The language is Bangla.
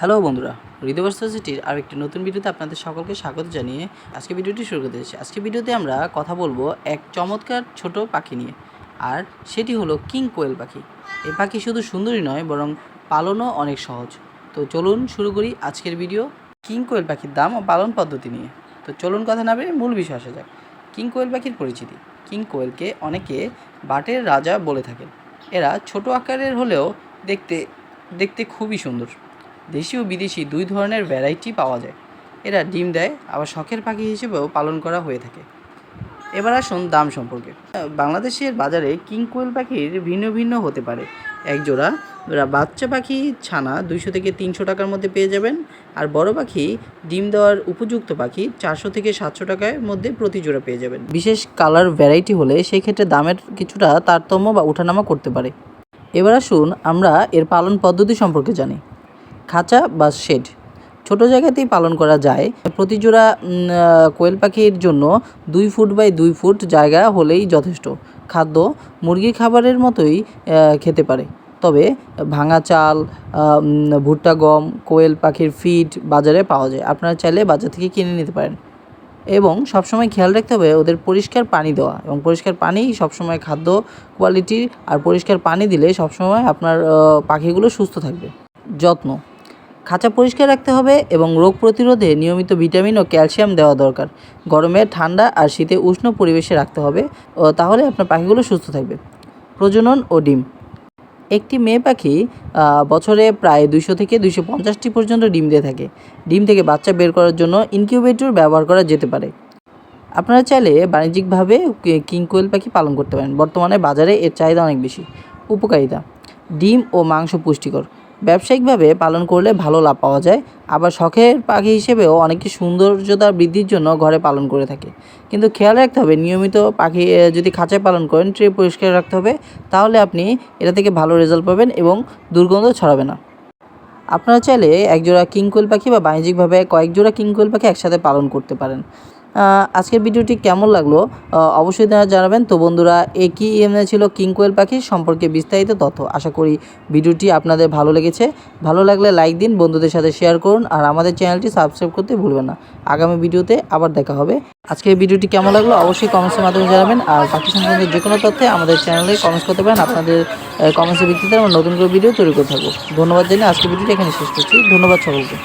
হ্যালো বন্ধুরা হৃদয়বস্ত্র সিটির আর একটি নতুন ভিডিওতে আপনাদের সকলকে স্বাগত জানিয়ে আজকে ভিডিওটি শুরু করতে যাচ্ছি। আজকে ভিডিওতে আমরা কথা বলব এক চমৎকার ছোট পাখি নিয়ে, আর সেটি হলো কিং কোয়েল পাখি। এই পাখি শুধু সুন্দরই নয়, বরং পালনও অনেক সহজ। তো চলুন শুরু করি আজকের ভিডিও কিং কোয়েল পাখির দাম ও পালন পদ্ধতি নিয়ে। তো চলুন কথা না বেরিয়ে মূল বিষয় আসা যাক। কিং কোয়েল পাখির পরিচিতি। কিং কোয়েলকে অনেকে বাটের রাজা বলে থাকেন। এরা ছোট আকারের হলেও দেখতে দেখতে খুবই সুন্দর। দেশি ও বিদেশি দুই ধরনের ভ্যারাইটি পাওয়া যায়। এরা ডিম দেয়, আবার শখের পাখি হিসেবেও পালন করা হয়ে থাকে। এবার আসুন দাম সম্পর্কে। বাংলাদেশের বাজারে কিং কোয়েল পাখির ভিন্ন ভিন্ন হতে পারে। এক জোড়া বাচ্চা পাখি ছানা দুইশো থেকে তিনশো টাকার মধ্যে পেয়ে যাবেন, আর বড় পাখি ডিম দেওয়ার উপযুক্ত পাখি চারশো থেকে সাতশো টাকার মধ্যে প্রতি জোড়া পেয়ে যাবেন। বিশেষ কালার ভ্যারাইটি হলে সেই ক্ষেত্রে দামের কিছুটা তারতম্য বা ওঠানামা করতে পারে। এবার আসুন আমরা এর পালন পদ্ধতি সম্পর্কে জানি। খাঁচা বা শেড। ছোট জায়গাতেই পালন করা যায়। প্রতি জোড়া কোয়েল পাখির জন্য দুই ফুট বাই দুই ফুট জায়গা হলেই যথেষ্ট। খাদ্য মুরগির খাবারের মতোই খেতে পারে। তবে ভাঙা চাল ভুট্টা গম, কোয়েল পাখির ফিড বাজারে পাওয়া যায়। আপনারা চাইলে বাজার থেকে কিনে নিতে পারেন। এবং সবসময় খেয়াল রাখতে হবে ওদের পরিষ্কার পানি দেওয়া। এবং পরিষ্কার পানি সবসময় খাদ্য কোয়ালিটির আর পরিষ্কার পানি দিলে সবসময় আপনার পাখিগুলো সুস্থ থাকবে। যত্ন। খাঁচা পরিষ্কার রাখতে হবে এবং রোগ প্রতিরোধে নিয়মিত ভিটামিন ও ক্যালসিয়াম দেওয়া দরকার। গরমে ঠান্ডা আর শীতে উষ্ণ পরিবেশে রাখতে হবে, ও তাহলে আপনার পাখিগুলো সুস্থ থাকবে। প্রজনন ও ডিম। একটি মেয়ে পাখি বছরে প্রায় দুইশো থেকে দুইশো পঞ্চাশটি পর্যন্ত ডিম দিয়ে থাকে। ডিম থেকে বাচ্চা বের করার জন্য ইনকিউবেটর ব্যবহার করা যেতে পারে। আপনারা চাইলে বাণিজ্যিকভাবে কি- কোয়েল পাখি পালন করতে পারেন। বর্তমানে বাজারে এর চাহিদা অনেক বেশি। উপকারিতা। ডিম ও মাংস পুষ্টিকর। ব্যবসায়িকভাবে পালন করলে ভালো লাভ পাওয়া যায়। আবার শখের পাখি হিসেবেও অনেকে সৌন্দর্যতা বৃদ্ধির জন্য ঘরে পালন করে থাকে। কিন্তু খেয়াল রাখতে হবে, নিয়মিত পাখি যদি খাঁচায় পালন করেন, ট্রে পরিষ্কার রাখতে হবে, তাহলে আপনি এটা থেকে ভালো রেজাল্ট পাবেন এবং দুর্গন্ধ ছড়াবে না। আপনারা চাইলে একজোড়া কিংকোয়েল পাখি বা বাণিজ্যিকভাবে কয়েক জোড়া কিংকোয়েল পাখি একসাথে পালন করতে পারেন। আজকের ভিডিওটি কেমন লাগল? অবশ্যই জানাবেন। তো বন্ধুরা একই এমনি ছিল কিংকোয়েল পাখি সম্পর্কে বিস্তারিত তথ্য আশা করি ভিডিওটি আপনাদের ভালো লেগেছে। ভালো লাগলে লাইক দিন, বন্ধুদের সাথে শেয়ার করুন আর আমাদের চ্যানেলটি সাবস্ক্রাইব করতে ভুলবেন না। আগামী ভিডিওতে আবার দেখা হবে। আজকের ভিডিওটি কেমন লাগল অবশ্যই কমেন্টসের মাধ্যমে জানাবেন আর পাখি সংক্রান্ত যে কোনো তথ্যে আমাদের চ্যানেলে কমেন্টস করতে পারেন। আপনাদের কমেন্টসের ভিত্তিতে আমরা নতুন করে ভিডিও তৈরি করে থাকব। ধন্যবাদ জানিয়ে আজকের ভিডিওটি এখানে শেষ করছি। ধন্যবাদ সকলকে।